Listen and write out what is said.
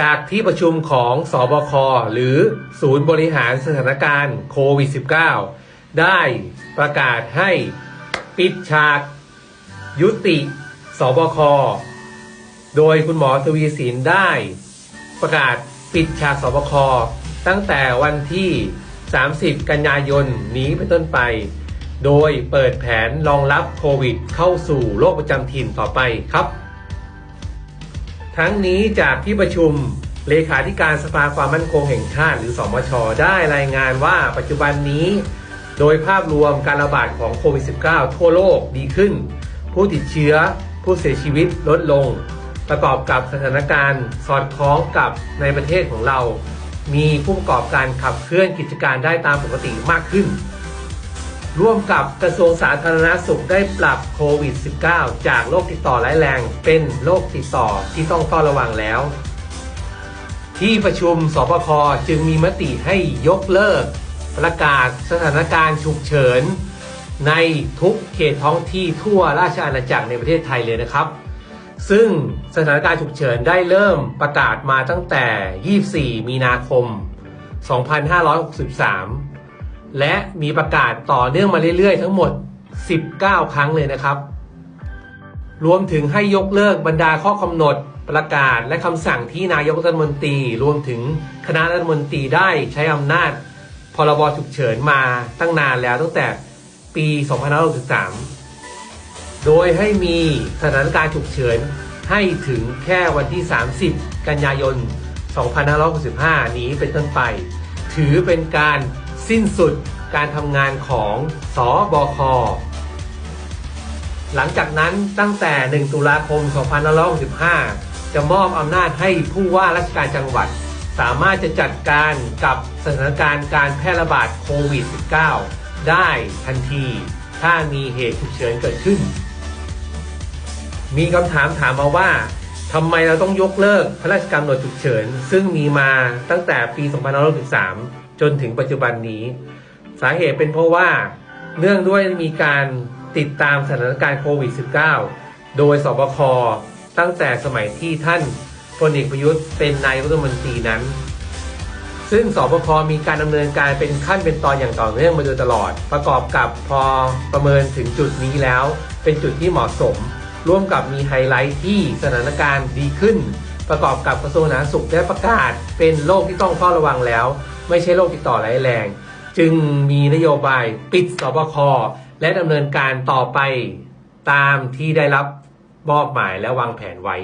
จากที่ประชุมของสอบค หรือศูนย์บริหารสถานการณ์โควิด -19 ได้ประกาศให้ปิดฉากยุติสบค โดยคุณหมอทวีสินได้ประกาศปิดฉากสบค ตั้งแต่วันที่ 30 กันยายนนี้เป็นต้นไป โดยเปิดแผนรองรับโควิดเข้าสู่โรคประจำถิ่นต่อไปครับ ทั้งนี้จากที่ประชุมเลขาธิการสภาความมั่นคงแห่งชาติหรือสมช ได้รายงานว่าปัจจุบันนี้ โดยภาพรวมการระบาดของโควิด -19 ทั่วโลกดีขึ้น ผู้ติดเชื้อผู้เสียชีวิตลดลง ประกอบกับสถานการณ์สอดคล้องกับในประเทศของเรา มีผู้ประกอบการขับเคลื่อนกิจการได้ตามปกติมากขึ้น ร่วมกับกระทรวงสาธารณสุขได้ปรับโควิด -19 จากโรคติดต่อร้ายแรง เป็นโรคติดต่อที่ต้องเฝ้าระวังแล้ว ที่ประชุมสปคจึงมีมติให้ยกเลิก ประกาศสถานการณ์ฉุกเฉิน ในทุกเขตท้องที่ทั่วราชอาณาจักรในประเทศไทยเลยนะครับ ซึ่งสถานการณ์ฉุกเฉินได้เริ่มประกาศมาตั้งแต่ 24 มีนาคม 2563 และมีประกาศต่อเนื่องมาเรื่อยๆ ทั้งหมด 19 ครั้งเลยนะครับ รวมถึงให้ยกเลิกบรรดาข้อกำหนดประกาศและคำสั่งที่นายกรัฐมนตรี รวมถึงคณะรัฐมนตรีได้ใช้อำนาจ พรบฉุกเฉินมาตั้งนานแล้วตั้งแต่ปี 2563 โดยให้มีสถานการณ์ฉุกเฉินให้ถึงแค่วันที่ 30 กันยายน 2565 นี้เป็นต้นไป ถือเป็นการ สิ้นสุดการทำงานของสอบคหลังจากนั้นตั้งแต่ 1 ตุลาคม 2565 จะมอบอำนาจให้ผู้ว่าราชการจังหวัด สามารถจะจัดการกับสถานการณ์การแพร่ระบาดโควิด -19 ได้ทันทีถ้ามีเหตุฉุกเฉินเกิดขึ้น มีคำถามถามมาว่าทำไมเราต้องยกเลิกพระราชกำหนดฉุกเฉิน ซึ่งมีมาตั้งแต่ปี 2563 จนถึงปัจจุบันนี้ สาเหตุเป็นเพราะว่าเนื่องด้วยมีการติดตามสถานการณ์โควิด -19 โดยสบคตั้งแต่สมัยที่ท่านพลเอกประยุทธ์เป็นนายกรัฐมนตรีนั้น ซึ่งสบคมีการดำเนินการเป็นขั้นเป็นตอนอย่างต่อเนื่องมาโดยตลอด ประกอบกับพอประเมินถึงจุดนี้แล้ว เป็นจุดที่เหมาะสม ร่วมกับมีไฮไลท์ที่สถานการณ์ดีขึ้น ประกอบกับกระทรวงสาธารณสุขได้ประกาศ เป็นโรคที่ต้องเฝ้าระวังแล้ว ไม่ใช่โรคติดต่อร้ายแรง จึงมีนโยบายปิดสบคและดำเนินการต่อไปตามที่ได้รับมอบหมายและวางแผนไว้